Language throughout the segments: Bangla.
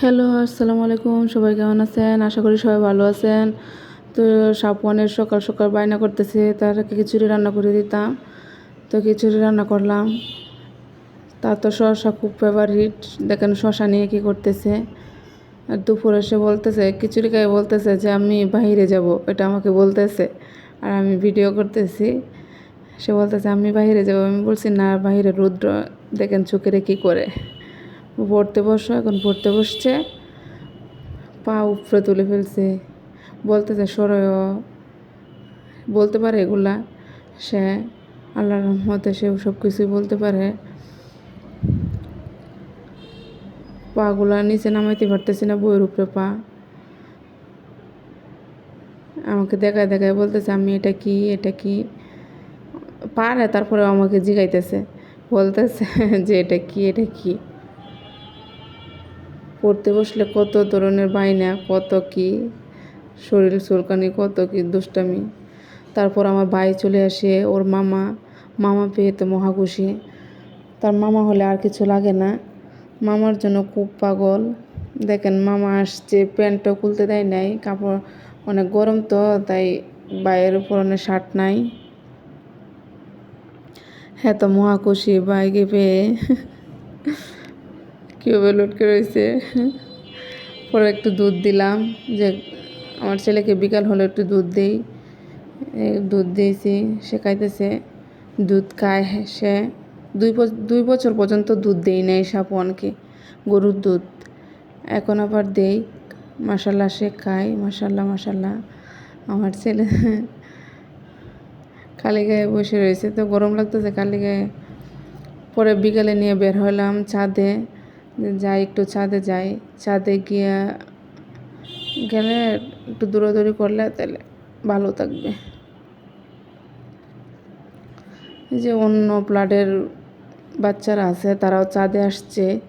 হ্যালো, আসসালামু আলাইকুম। সবাই কেমন আছেন? আশা করি সবাই ভালো আছেন। তো সাপনের সকাল সকাল বায়না করতেছে, তার খিচুড়ি রান্না করে দিতাম। তো খিচুড়ি রান্না করলাম। তার তো শসা খুব ফেভারিট দেখেন শসা নিয়ে কী করতেছে। আর দুপুরে সে বলতেছে, খিচুড়ি খাই বলতেছে যে, আমি বাইরে যাব। এটা আমাকে বলতেছে। আর আমি ভিডিও করতেছি। সে বলতেছে, আমি বাইরে যাব। আমি বলছি, না, বাইরে রুদ্র, দেখেন চোখেরে কী করে? পড়তে বসো, এখন পড়তে বসছে। পা উপরে তুলে ফেলছে। বলতেছে, সরয় বলতে পারে এগুলা। সে আল্লাহর মতে সে সব কিছুই বলতে পারে। পাগুলা নিচে নামাইতে পারতেছি না, বইয়ের উপরে পা। আমাকে দেখায় দেখায় বলতেছে, আমি এটা কি এটা কি? পারে তারপরে আমাকে জিগাইতেছে। বলতেছে যে, এটা কি এটা কি? পড়তে বসলে কত ধরনের বাইনা কত কি, শরীর চুলকানি, কত কি দুষ্টামি। তারপর আমার ভাই চলে আসে, ওর মামা মামা পেয়ে তো মহা খুশি। তার মামা হলে আর কিছু লাগে না। মামার জন্য খুব পাগল। দেখেন মামা আসছে, প্যান্টও খুলতে দেয় নাই, কাপড় অনেক গরম তো, তাই বাইয়ের উপর অনেক শার্ট নাই। হ্যাঁ তো মহা খুশি বাইকে পেয়ে। কীভাবে লটকে রয়েছে। পরে একটু দুধ দিলাম, যে আমার ছেলেকে বিকাল হলে একটু দুধ দিই। দুধ দিয়েছি, সে খাইতেছে, দুধ খায় সে। দুই দুই বছর পর্যন্ত দুধ দেই নাই সাপনকে গরুর দুধ। এখন আবার দেই মাসাল্লাহ সে খায় মাসাল্লাহ মাসাল্লাহ আমার ছেলে খালি গায়ে বসে রয়েছে, তো গরম লাগতেছে, খালি গায়ে। পরে বিকালে নিয়ে বের হলাম ছাদে। যাই, একটু ছাদে যাই। ছাদে গিয়ে গেলে একটু দৌড়াদৌড়ি করলে তাহলে ভালো থাকবে। যে অন্য প্লাটের বাচ্চারা আছে, তারাও চাঁদে আসছে।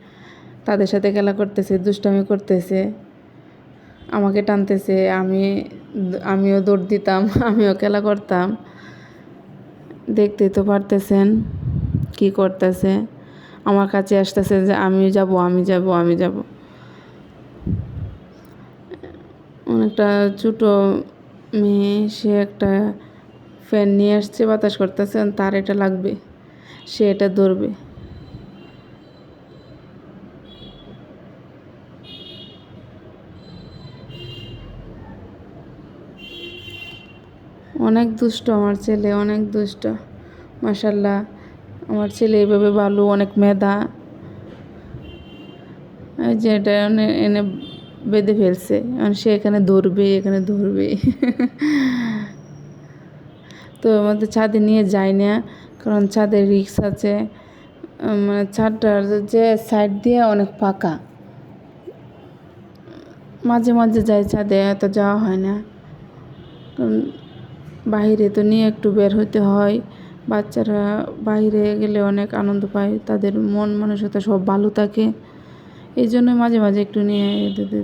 তাদের সাথে খেলা করতেছে, দুষ্টামি করতেছে। আমাকে টানতেছে, আমি আমিও দৌড় দিতাম, আমিও খেলা করতাম। দেখতেই তো পারতেছেন কি করতেছে। আমার কাছে আসতেছে যে আমি যাব আমি যাব আমি যাব। অনেকটা ছোটো মেয়ে, সে একটা ফ্যান নিয়ে আসছে, বাতাস করতেছে, তার এটা লাগবে, সে এটা ধরবে। অনেক দুষ্ট আমার ছেলে, অনেক দুষ্ট মাসাল্লাহ আমার ছেলে এভাবে ভালো অনেক মেধা। যে এটা এনে বেঁধে ফেলছে। সে এখানে ধরবে এখানে ধরবে। তো আমাদের ছাদে নিয়ে যায় না, কারণ ছাদের রিক্স আছে। মানে ছাদটার যে সাইড দিয়ে অনেক পাকা। মাঝে মাঝে যাই ছাদে, এত যাওয়া হয় না। কারণ বাহিরে তো নিয়ে একটু বের হতে হয়। বাচ্চারা বাইরে গেলে অনেক আনন্দ পায়, তাদের মন মানসিকতা সব ভালো থাকে। এই জন্য মাঝে মাঝে একটু নিয়ে যেতে